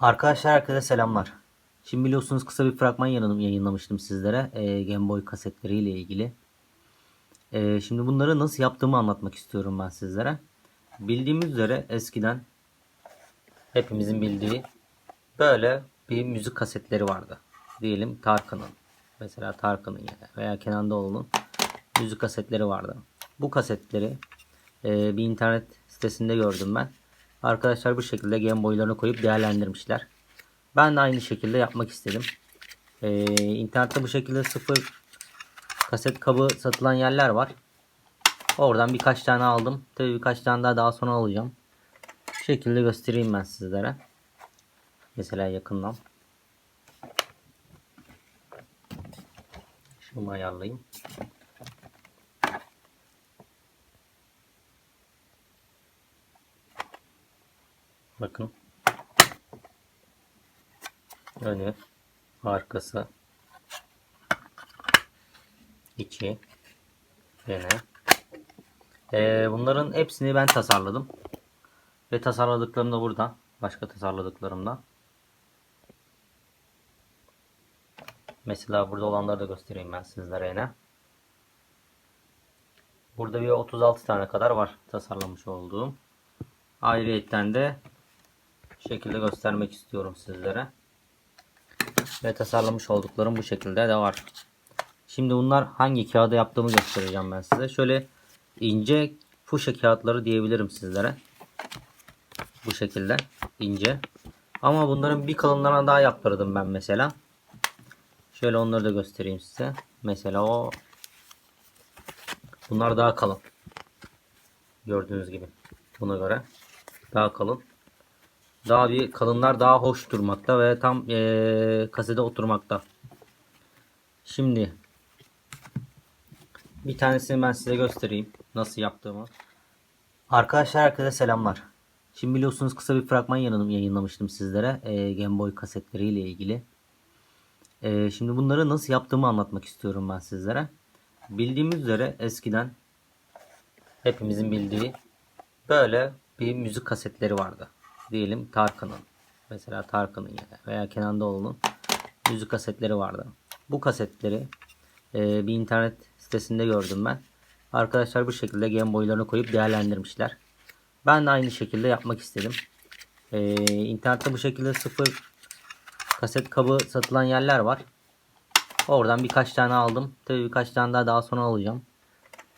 Arkadaşlar herkese selamlar. Şimdi biliyorsunuz kısa bir fragman yayınlamıştım sizlere e, Game Boy kasetleriyle ilgili. E, şimdi bunları nasıl yaptığımı anlatmak istiyorum ben sizlere. Bildiğimiz üzere eskiden hepimizin bildiği böyle bir müzik kasetleri vardı. Diyelim Tarkan'ın. Mesela Tarkan'ın veya Kenan Doğulu'nun müzik kasetleri vardı. Bu kasetleri e, bir internet sitesinde gördüm ben. Arkadaşlar bu şekilde Game Boy'larını koyup değerlendirmişler. Ben de aynı şekilde yapmak istedim. E, internette bu şekilde sıfır kaset kabı satılan yerler var. Oradan birkaç tane aldım. Tabii birkaç tane daha daha sonra alacağım. Bu şekilde göstereyim ben sizlere. Mesela yakından. Şunu ayarlayayım. Bakın. Önü, arkası, içi, yine. Ee, bunların hepsini ben tasarladım. Ve tasarladıklarım da burada. Başka tasarladıklarım da. Mesela burada olanları da göstereyim ben sizlere yine. Burada bir 36 tane kadar var tasarlamış olduğum. Ayrıyetten de şekilde göstermek istiyorum sizlere. Ve tasarlamış olduklarım bu şekilde de var. Şimdi bunlar hangi kağıda yaptığımı göstereceğim ben size. Şöyle ince fuşa kağıtları diyebilirim sizlere. Bu şekilde ince. Ama bunların bir kalınlarına daha yaptırdım ben mesela. Şöyle onları da göstereyim size. Mesela o bunlar daha kalın. Gördüğünüz gibi. Buna göre daha kalın. Daha bir kalınlar daha hoş durmakta ve tam eee kasede oturmakta. Şimdi bir tanesini ben size göstereyim nasıl yaptığımı. Arkadaşlar herkese selamlar. Şimdi biliyorsunuz kısa bir fragman yayınlamıştım sizlere eee, Game Boy kasetleriyle ilgili. Eee, şimdi bunları nasıl yaptığımı anlatmak istiyorum ben sizlere. Bildiğimiz üzere eskiden hepimizin bildiği böyle bir müzik kasetleri vardı. Diyelim Tarkan'ın. Mesela Tarkan'ın veya Kenan Doğulu'nun müzik kasetleri vardı. Bu kasetleri e, bir internet sitesinde gördüm ben. Arkadaşlar bu şekilde Game Boy'larını koyup değerlendirmişler. Ben de aynı şekilde yapmak istedim. E, internette bu şekilde sıfır kaset kabı satılan yerler var. Oradan birkaç tane aldım. Tabii birkaç tane daha daha sonra alacağım.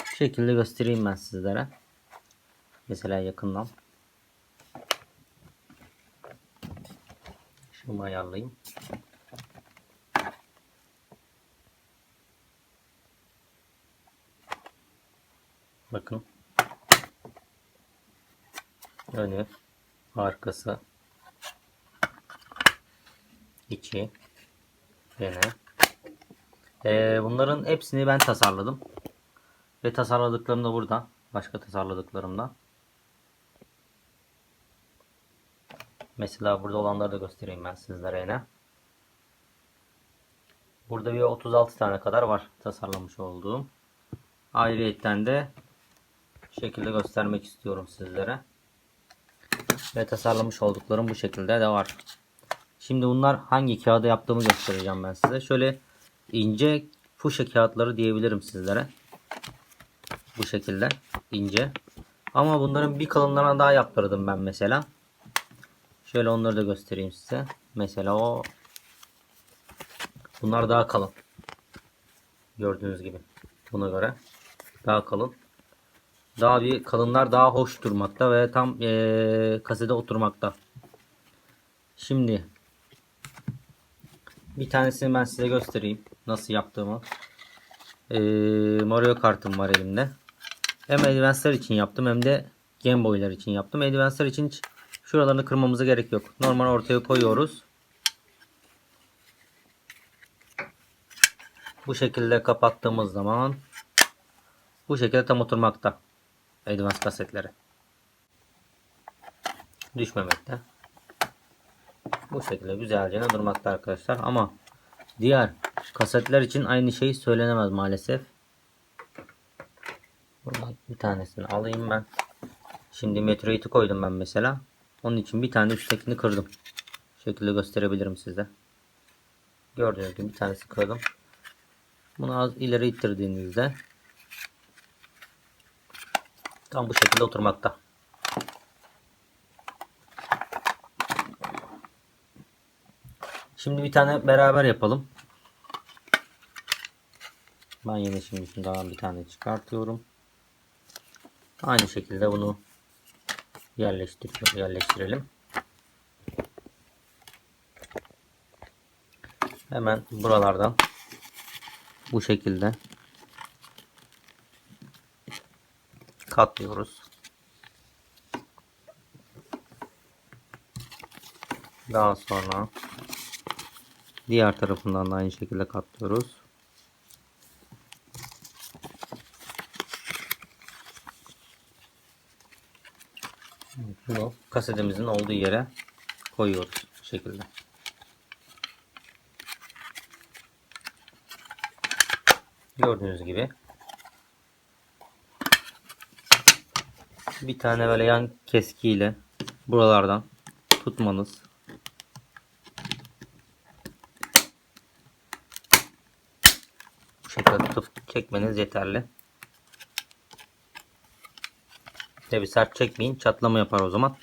Bu şekilde göstereyim ben sizlere. Mesela yakından. Şunu ayarlayayım. Bakın. Önü, arkası, içi, yine. Ee, bunların hepsini ben tasarladım. Ve tasarladıklarım da burada. Başka tasarladıklarım Mesela burada olanları da göstereyim ben sizlere yine. Burada bir 36 tane kadar var tasarlamış olduğum. Ayrıyetten de şekilde göstermek istiyorum sizlere. Ve tasarlamış olduklarım bu şekilde de var. Şimdi bunlar hangi kağıda yaptığımı göstereceğim ben size. Şöyle ince fuşa kağıtları diyebilirim sizlere. Bu şekilde ince. Ama bunların bir kalınlarına daha yaptırdım ben mesela. Şöyle onları da göstereyim size. Mesela o bunlar daha kalın. Gördüğünüz gibi. Buna göre daha kalın. Daha bir kalınlar daha hoş durmakta ve tam eee kasede oturmakta. Şimdi bir tanesini ben size göstereyim nasıl yaptığımı. Eee Mario kartım var elimde. Hem Advance'lar için yaptım hem de Game Boy'lar için yaptım. Advance'lar için hiç şuralarını kırmamıza gerek yok. Normal ortaya koyuyoruz. Bu şekilde kapattığımız zaman bu şekilde tam oturmakta. Advance kasetleri. Düşmemekte. Bu şekilde güzelce durmakta arkadaşlar. Ama diğer kasetler için aynı şey söylenemez maalesef. Buradan bir tanesini alayım ben. Şimdi Metroid'i koydum ben mesela. Onun için bir tane üsttekini kırdım. Şu şekilde gösterebilirim size. Gördüğünüz gibi bir tanesi kırdım. Bunu az ileri ittirdiğinizde tam bu şekilde oturmakta. Şimdi bir tane beraber yapalım. Ben yine şimdi şundan bir tane çıkartıyorum. Aynı şekilde bunu yerleştir yerleştirelim. Hemen buralardan bu şekilde katlıyoruz. Daha sonra diğer tarafından da aynı şekilde katlıyoruz. Bunu kasetimizin olduğu yere koyuyoruz bu şekilde. Gördüğünüz gibi bir tane böyle yan keskiyle buralardan tutmanız bu şekilde tutup çekmeniz yeterli. Tabi sert çekmeyin çatlama yapar o zaman.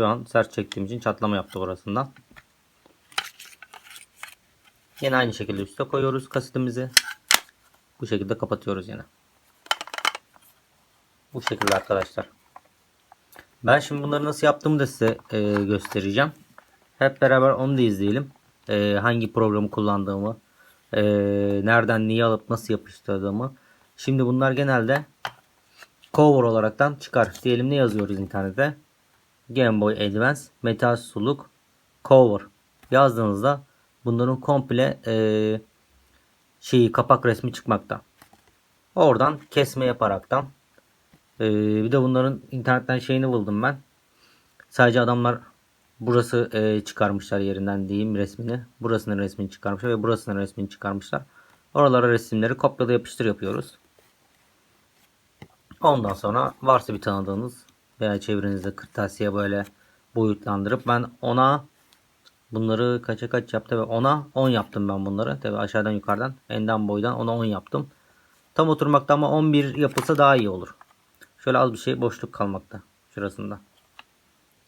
Şu an sert çektiğim için çatlama yaptı burasından. Yine aynı şekilde üste koyuyoruz kasetimizi. Bu şekilde kapatıyoruz yine. Bu şekilde arkadaşlar. Ben şimdi bunları nasıl yaptığımı da size e, göstereceğim. Hep beraber onu da izleyelim. E, hangi programı kullandığımı, e, nereden niye alıp nasıl yapıştırdığımı. Şimdi bunlar genelde cover olaraktan çıkar. Diyelim ne yazıyoruz internette? Game Boy Advance metal suluk cover yazdığınızda bunların komple e, şeyi kapak resmi çıkmakta. Oradan kesme yaparaktan e, bir de bunların internetten şeyini buldum ben. Sadece adamlar burası e, çıkarmışlar yerinden diyeyim resmini. Burasının resmini çıkarmışlar ve burasının resmini çıkarmışlar. Oralara resimleri kopyala yapıştır yapıyoruz. Ondan sonra varsa bir tanıdığınız veya çevrenizde kırtasiye böyle boyutlandırıp ben ona bunları kaça kaç yaptı ve ona 10 yaptım ben bunları. Tabi aşağıdan yukarıdan enden boydan ona 10 yaptım. Tam oturmakta ama 11 yapılsa daha iyi olur. Şöyle az bir şey boşluk kalmakta şurasında.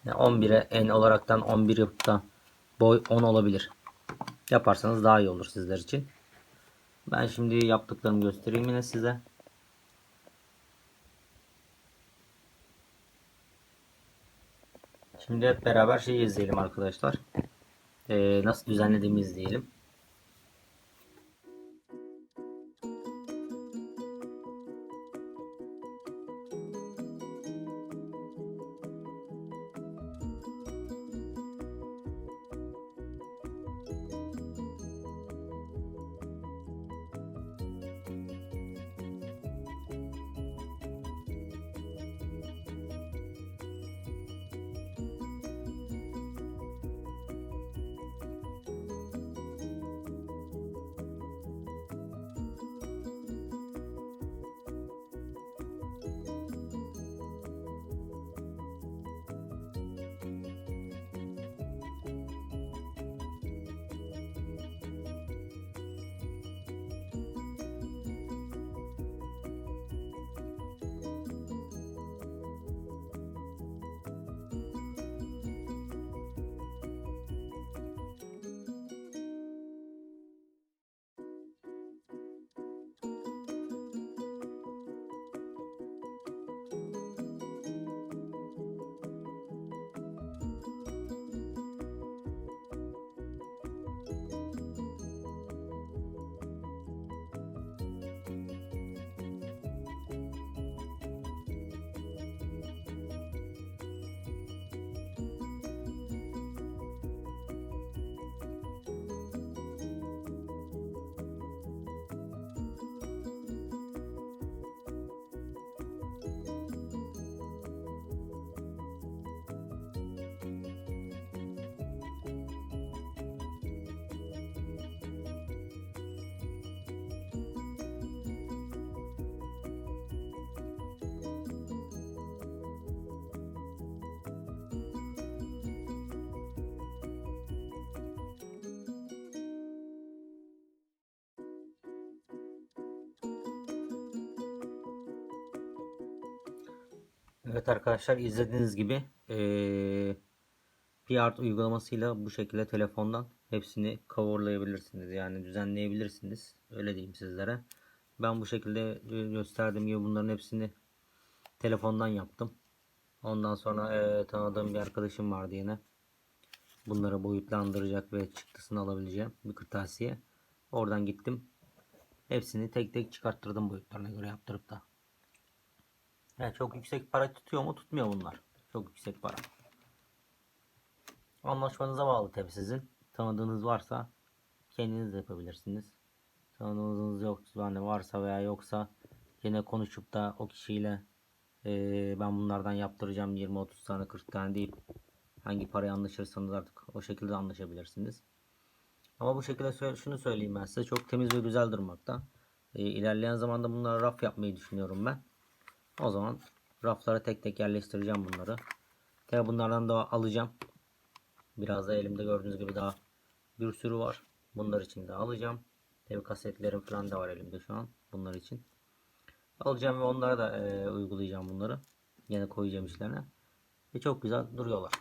Yani 11'e en olaraktan 11 yapıp da boy 10 olabilir. Yaparsanız daha iyi olur sizler için. Ben şimdi yaptıklarımı göstereyim yine size. Şimdi hep beraber şeyi izleyelim arkadaşlar. Ee, nasıl düzenlediğimi izleyelim. Evet arkadaşlar izlediğiniz gibi eee PRT uygulamasıyla bu şekilde telefondan hepsini coverlayabilirsiniz. Yani düzenleyebilirsiniz. Öyle diyeyim sizlere. Ben bu şekilde gösterdiğim gibi bunların hepsini telefondan yaptım. Ondan sonra e, tanıdığım bir arkadaşım vardı yine. Bunları boyutlandıracak ve çıktısını alabileceğim bir kırtasiye. Oradan gittim. Hepsini tek tek çıkarttırdım boyutlarına göre yaptırıp da. Yani çok yüksek para tutuyor mu? Tutmuyor bunlar. Çok yüksek para. Anlaşmanıza bağlı tabi sizin. Tanıdığınız varsa kendiniz de yapabilirsiniz. Tanıdığınız yok, yani varsa veya yoksa yine konuşup da o kişiyle eee, ben bunlardan yaptıracağım 20-30 tane 40 tane deyip hangi paraya anlaşırsanız artık o şekilde anlaşabilirsiniz. Ama bu şekilde şunu söyleyeyim ben size çok temiz ve güzel durmakta. Ee, ilerleyen zamanda bunlara raf yapmayı düşünüyorum ben. O zaman raflara tek tek yerleştireceğim bunları. Tabi bunlardan da alacağım. Biraz da elimde gördüğünüz gibi daha bir sürü var. Bunlar için de alacağım. Tabi kasetlerim falan da var elimde şu an bunlar için. Alacağım ve onlara da e, uygulayacağım bunları. Yine koyacağım işlerine. Ve çok güzel duruyorlar.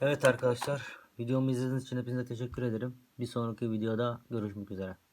Evet arkadaşlar videomu izlediğiniz için hepinize teşekkür ederim. Bir sonraki videoda görüşmek üzere.